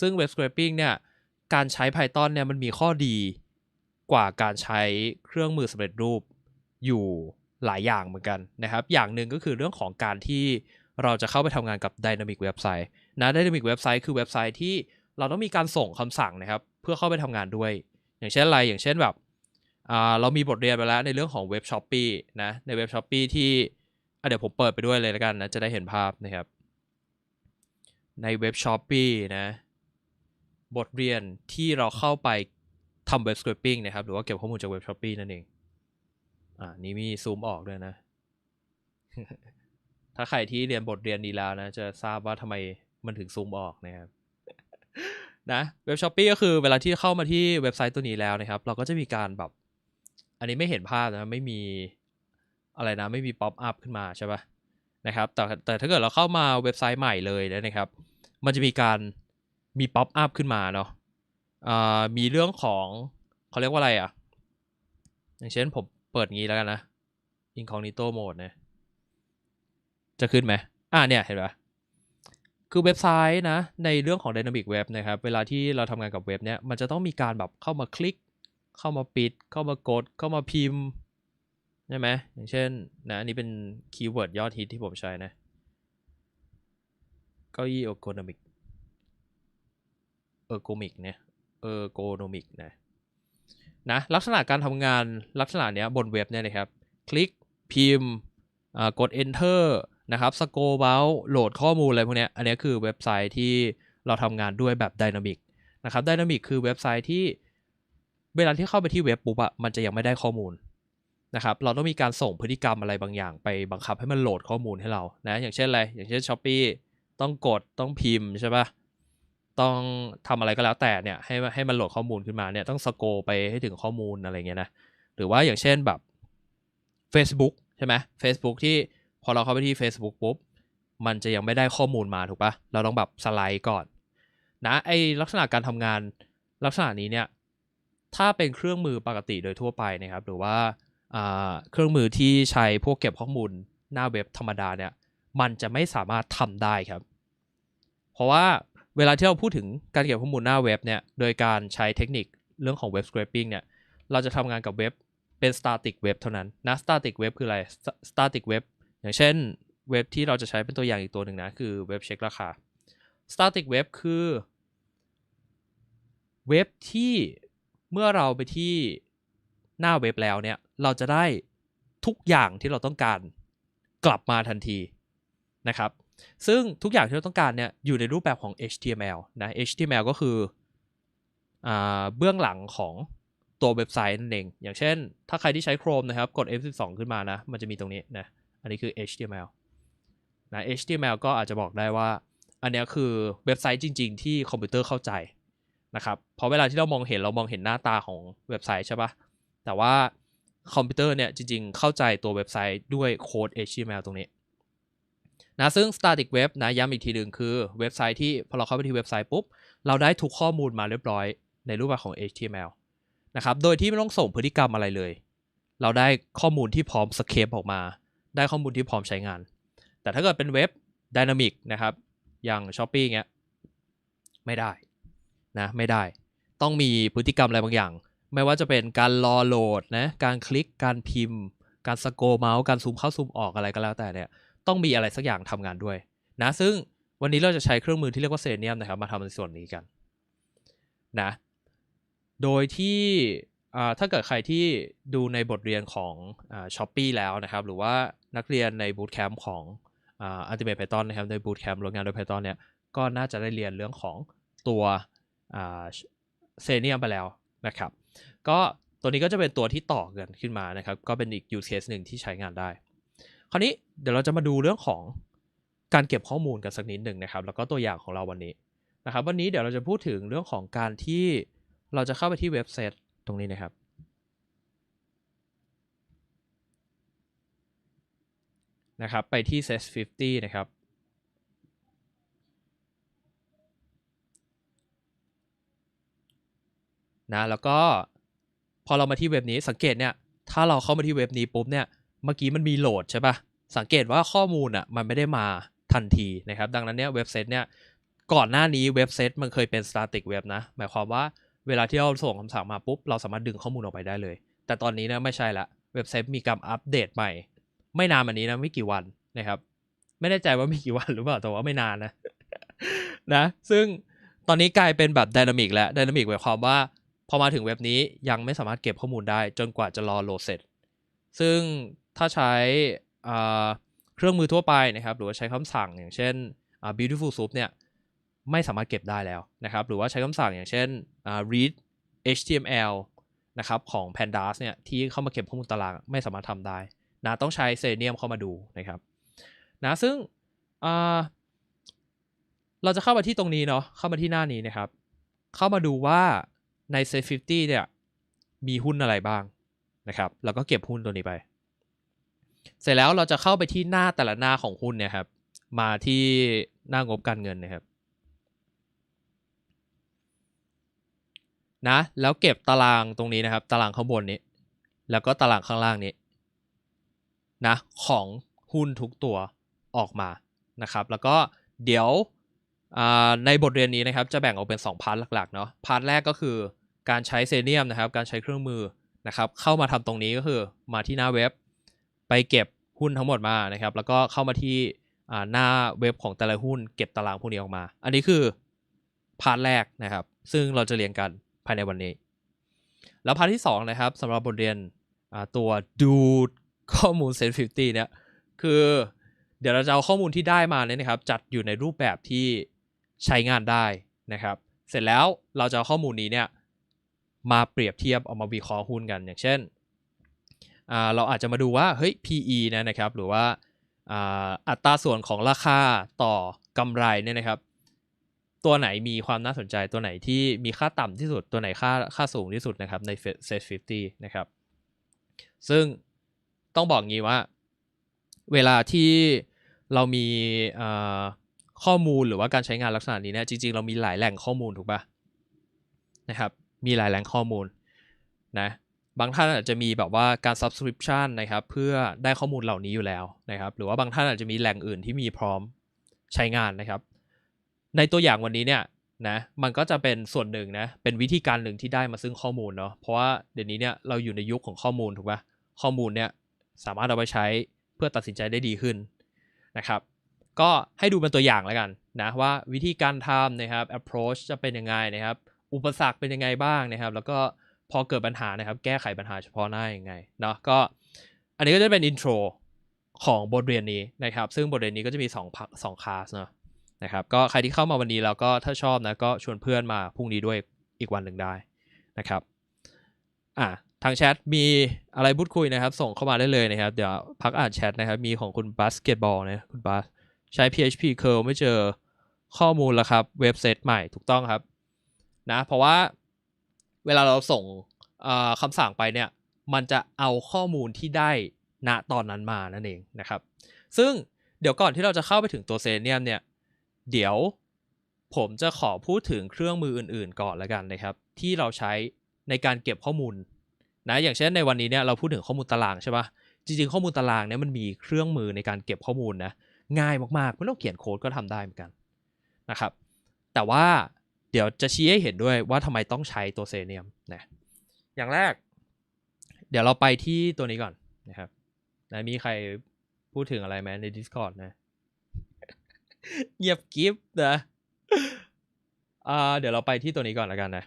ซึ่ง Web Scraping เนี่ยการใช้ Python เนี่ยมันมีข้อดีกว่าการใช้เครื่องมือสำเร็จรูปอยู่หลายอย่างเหมือนกันนะครับ อย่างหนึ่งก็คือเรื่องของการที่เราจะเข้าไปทำงานกับ Dynamic Website นะ Dynamic Website คือเว็บไซต์ที่เราต้องมีการส่งคำสั่งนะครับ เพื่อเข้าไปทำงานด้วย อย่างเช่นอะไรอย่างเช่นแบบเรามีบทเรียนไปแล้วในเรื่องของเว็บช้อปปีนะในเว็บช้อปปีที่เดี๋ยวผมเปิดไปด้วยเลยแล้วกันนะจะได้เห็นภาพนะครับ ในเว็บช้อปปีนะ บทเรียนที่เราเข้าไปทำเว็บสคริปปิ้งนะครับ หรือว่าเก็บข้อมูลจากเว็บช้อปปีนั่นเอง อ่า นี่มีซูมออกด้วยนะ ถ้าใครที่เรียนบทเรียนนี้แล้วนะ จะทราบว่าทำไมมันถึงซูมออกนะครับ นะเว็บช้อปปีก็คือเวลาที่เข้ามาที่เว็บไซต์ตัวนี้แล้วนะครับ เราก็จะมีการแบบ อันนี้ไม่เห็นภาพนะ ไม่มีอะไรนะ ไม่มีป๊อปอัพขึ้นมาใช่ปะนะครับ แต่แต่ถ้าเกิดเราเข้ามาเว็บไซต์ใหม่เลยนะครับ มันจะมีการ มีป๊อปอัพขึ้นมาเนาะมีเรื่องของเขาเรียกว่าอะไรอะ่ะ อย่างเช่นผมเปิดงี้แล้วกันนะ incognito mode นะจะขึ้นไหมอ่าเนี่ยเห็นไหมคือเว็บไซต์นะ ในเรื่องของ Dynamic Web นะครับ เวลาที่เราทำงานกับเว็บเนี้ยมันจะต้องมีการแบบเข้ามาคลิก เข้ามาปิด เข้ามากด เข้ามาพิมพ์ใช่ไหมอย่างเช่นนะอันนี้เป็นคีย์เวิร์ดยอดฮิตที่ผมใช้นะเก้าอี้โอโกนมิก เออร์โกมิกเนี่ยเออร์โกนมิกนะนะลักษณะการทำงานลักษณะเนี้ยบนเว็บเนี่ยนะครับ คลิกพิมพ์กด enter นะครับสโกเบลโหลดข้อมูลอะไรพวกนี้อันนี้คือเว็บไซต์ที่เราทำงานด้วยแบบดินามิกนะครับดินามิกคือเว็บไซต์ที่เวลาที่เข้าไปที่เว็บปุ๊บอะมันจะยังไม่ได้ข้อมูลนะครับเราต้องมีการส่งพฤติกรรมอะไรบางอย่าง ไปบังคับให้มันโหลดข้อมูลให้เรานะอย่างเช่นอะไรอย่างเช่น s h อ p e e ต้องกดต้องพิมพ์ใช่ปะ ต้องทำอะไรก็แล้วแต่เนี่ยให้ให้มันโหลดข้อมูลขึ้นมาเนี่ยต้องสโกไปให้ถึงข้อมูลอะไรเงี้ยนะหรือว่าอย่างเช่นแบบ Facebook ใช่ไหม Facebook ที่พอเราเข้าไปที่ Facebook ปุ๊บมันจะยังไม่ได้ข้อมูลมาถูกปะเราต้องแบบสไลด์ก่อน นะไอลักษณะการทำงานลักษณะนี้เนี่ยถ้าเป็นเครื่องมือปกติโดยทั่วไปนะครับ หรือว่าเครื่องมือที่ใช้พวกเก็บข้อมูลหน้าเว็บธรรมดาเนี่ยมันจะไม่สามารถทำได้ครับ เพราะว่า เวลาที่เราพูดถึงการเก็บข้อมูลหน้าเว็บเนี่ย โดยการใช้เทคนิคเรื่องของเว็บสครปปิ้งเนี่ย เราจะทำงานกับเว็บเป็น static web เท่านั้นนะ static web คืออะไร static web อย่างเช่นเว็บที่เราจะใช้เป็นตัวอย่างอีกตัวหนึ่งนะ คือเว็บเช็คราคา static web คือเว็บที่เมื่อเราไปที่หน้าเว็บแล้วเนี่ย เราจะได้ทุกอย่างที่เราต้องการกลับมาทันทีนะครับ ซึ่งทุกอย่างที่เราต้องการเนี่ยอยู่ในรูปแบบของ HTML นะ HTML ก็คืออเบื้องหลังของตัวเว็บไซต์นั่นเอง อย่างเช่น ถ้าใครที่ใช้ Chrome นะครับ กด F12 ขึ้นมานะ มันจะมีตรงนี้นะ อันนี้คือ HTML นะ HTML ก็อาจจะบอกได้ว่า อันนี้คือเว็บไซต์จริง ๆ ที่คอมพิวเตอร์เข้าใจนะครับ เพราะเวลาที่เรามองเห็นเรามองเห็นหน้าตาของเว็บไซต์ใช่ปะแต่ว่าคอมพิวเตอร์เนี่ยจริง ๆ เข้าใจตัวเว็บไซต์ด้วยโค้ด HTML ตรงนี้ นะซึ่ง static web นะย้ำอีกทีหนึ่งคือเว็บไซต์ที่พอเราเข้าไปที่เว็บไซต์ปุ๊บ เราได้ทุกข้อมูลมาเรียบร้อยในรูปแบบของ HTML นะครับโดยที่ไม่ต้องส่งพฤติกรรมอะไรเลย เราได้ข้อมูลที่พร้อมสเคปออกมา ได้ข้อมูลที่พร้อมใช้งาน แต่ถ้าเกิดเป็นเว็บดินามิกนะครับอย่าง s h อ p e e เงี้ยไม่ได้นะไม่ได้ ต้องมีพฤติกรรมอะไรบางอย่าง ไม่ว่าจะเป็นการรอโหลดนะการคลิกการพิมพ์ การสโกเมาส์การซูมเข้าซูมออกอะไรก็แล้วแต่เนี่ย ต้องมีอะไรสักอย่างทำงานด้วยนะซึ่งวันนี้เราจะใช้เครื่องมือที่เรียกว่าเซเนียมนะครับมาทำในส่วนนี้กันนะโดยที่ถ้าเกิดใครที่ดูในบทเรียนของช้อปปีแล้วนะครับ หรือว่านักเรียนในบูตแคมป์ของอัลติเมทไพทอนนะครับในบูตแคมป์โรงงานโดยไพทอนเนี่ยก็น่าจะได้เรียนเรื่องของตัวเซเนียมไปแล้วนะครับ ก็ตัวนี้ก็จะเป็นตัวที่ต่อกันขึ้นมานะครับ ก็เป็นอีก use case หนึ่งที่ใช้งานได้ คราวนี้เดี๋ยวเราจะมาดูเรื่องของการเก็บข้อมูลกันสักนิดหนึ่งนะครับ แล้วก็ตัวอย่างของเราวันนี้นะครับ วันนี้เดี๋ยวเราจะพูดถึงเรื่องของการที่เราจะเข้าไปที่เว็บไซต์ตรงนี้นะครับ นะครับ ไปที่ set 50นะครับนะแล้วก็พอเรามาที่เว็บนี้สังเกตเนี่ยถ้าเราเข้ามาที่เว็บนี้ปุ๊บเนี่ย เมื่อกี้มันมีโหลดใช่ปะสังเกตว่าข้อมูลอะมันไม่ได้มาทันทีนะครับ ดังนั้นเนี่ยเว็บไซต์เนี่ยก่อนหน้านี้เว็บเซตมันเคยเป็น static web นะ หมายความว่าเวลาที่เราส่งคำสั่งมาปุ๊บ เราสามารถดึงข้อมูลออกไปได้เลย แต่ตอนนี้นะไม่ใช่ละ เว็บเซตมีการอัปเดตใหม่ ไม่นานมานี้นะไม่กี่วันนะครับ ไม่แน่ใจว่าไม่กี่วันหรือเปล่าแต่ว่าไม่นานนะนะ ซึ่งตอนนี้กลายเป็นแบบดินามิกแล้วดินามิกหมายความว่าพอมาถึงเว็บนี้ยังไม่สามารถเก็บข้อมูลได้จนกว่าจะรอโหลดเสร็จ ซึ่ง ถ้าใช้เครื่องมือทั่วไปนะครับ หรือว่าใช้คำสั่งอย่างเช่น beautiful soup เนี่ยไม่สามารถเก็บได้แล้วนะครับ หรือว่าใช้คำสั่งอย่างเช่น read html นะครับของ pandas เนี่ยที่เข้ามาเก็บข้อมูลตารางไม่สามารถทำได้นะต้องใช้ selenium เข้ามาดูนะครับนะซึ่งเราจะเข้ามาที่ตรงนี้เนาะเข้ามาที่หน้านี้นะครับ เข้ามาดูว่าใน set 50 เนี่ยมีหุ้นอะไรบ้างนะครับ แล้วก็เก็บหุ้นตัวนี้ไป เสร็จแล้วเราจะเข้าไปที่หน้าแต่ละหน้าของหุ้นเนี่ยครับ มาที่หน้างบการเงินนะครับนะแล้วเก็บตารางตรงนี้นะครับ ตารางข้างบนนี้ แล้วก็ตารางข้างล่างนี้นะของหุ้นทุกตัวออกมานะครับ แล้วก็เดี๋ยวในบทเรียนนี้นะครับ จะแบ่งออกเป็น 2 พาร์ทหลักๆเนาะพาร์ทแรกก็คือการใช้เซเนียมนะครับ การใช้เครื่องมือนะครับ เข้ามาทำตรงนี้ก็คือมาที่หน้าเว็บ ไปเก็บหุ้นทั้งหมดมานะครับ แล้วก็เข้ามาที่หน้าเว็บของแต่ละหุ้นเก็บตารางพวกนี้ออกมา อันนี้คือพาร์ทแรกนะครับ ซึ่งเราจะเรียนกันภายในวันนี้ แล้วพาร์ทที่ 2 นะครับสำหรับบทเรียนตัวดูข้อมูลเซนฟิฟตี้เนี่ยคือเดี๋ยวเราจะเอาข้อมูลที่ได้มาเนี่ยนะครับ จัดอยู่ในรูปแบบที่ใช้งานได้นะครับ เสร็จแล้วเราจะเอาข้อมูลนี้เนี่ยมาเปรียบเทียบเอามาวิเคราะห์หุ้นกัน อย่างเช่น เราอาจจะมาดูว่าเฮ้ย PE นะนะครับหรือว่าอัตราส่วนของราคาต่อกำไรเนี่ยนะครับ ตัวไหนมีความน่าสนใจตัวไหนที่มีค่าต่ำที่สุดตัวไหนค่าค่าสูงที่สุดนะครับใน Set 50 นะครับ ซึ่งต้องบอกงี้ว่า เวลาที่เรามีข้อมูลหรือว่าการใช้งานลักษณะนี้เนี่ยจริง ๆ เรามีหลายแหล่งข้อมูลถูกปะนะครับ มีหลายแหล่งข้อมูลนะ บางท่านอาจจะมีแบบว่าการ subscription นะครับ เพื่อได้ข้อมูลเหล่านี้อยู่แล้วนะครับ หรือว่าบางท่านอาจจะมีแหล่งอื่นที่มีพร้อมใช้งานนะครับ ในตัวอย่างวันนี้เนี่ยนะมันก็จะเป็นส่วนหนึ่งนะเป็นวิธีการหนึ่งที่ได้มาซึ่งข้อมูลเนาะเพราะว่าเดี๋ยวนี้เนี่ยเราอยู่ในยุคของข้อมูลถูกปะข้อมูลเนี่ยสามารถเอาไปใช้เพื่อตัดสินใจได้ดีขึ้นนะครับ ก็ให้ดูเป็นตัวอย่างแล้วกันนะว่าวิธีการทำนะครับ approach จะเป็นยังไงนะครับ อุปสรรคเป็นยังไงบ้างนะครับ แล้วก็ พอเกิดปัญหานะครับ แก้ไขปัญหาเฉพาะหน้ายังไงเนาะก็อันนี้ก็จะเป็นอินโทรของบทเรียนนี้นะครับ ซึ่งบทเรียนนี้ก็จะมี2พัก2คลาสเนาะนะครับก็ใครที่เข้ามาวันนี้แล้วก็ถ้าชอบนะก็ชวนเพื่อนมาพรุ่งนี้ด้วยอีกวันหนึ่งได้นะครับอะทางแชทมีอะไรพูดคุยนะครับ ส่งเข้ามาได้เลยนะครับ เดี๋ยวพักอ่านแชทนะครับ มีของคุณบาสเกตบอลนะคุณบาสใช้ PHP curl ไม่เจอข้อมูลแล้วครับ เว็บเซตใหม่ถูกต้องครับนะเพราะว่า เวลาเราส่งคำสั่งไปเนี่ยมันจะเอาข้อมูลที่ได้ณตอนนั้นมานั่นเองนะครับ ซึ่งเดี๋ยวก่อนที่เราจะเข้าไปถึงตัวเซเนียมเนี่ยเดี๋ยวผมจะขอพูดถึงเครื่องมืออื่น ๆ ก่อนล้วกันนะครับ ที่เราใช้ในการเก็บข้อมูลนะอย่างเช่นในวันนี้เนี่ยเราพูดถึงข้อมูลตารางใช่ปะจริง ๆ ข้อมูลตารางเนี่ยมันมีเครื่องมือในการเก็บข้อมูลนะง่ายมากๆไม่ต้องเขียนโค้ดก็ทำได้เหมือนกันนะครับ แต่ว่า เดี๋ยวจะชี้ให้เห็นด้วยว่าทำไมต้องใช้ตัวเซเนียมนะอย่างแรก เดี๋ยวเราไปที่ตัวนี้ก่อนนะครับนะมีใครพูดถึงอะไรไหมใน Discord นะ เงียบกิฟต์นะอ่าเดี๋ยวเราไปที่ตัวนี้ก่อนแล้วกันนะ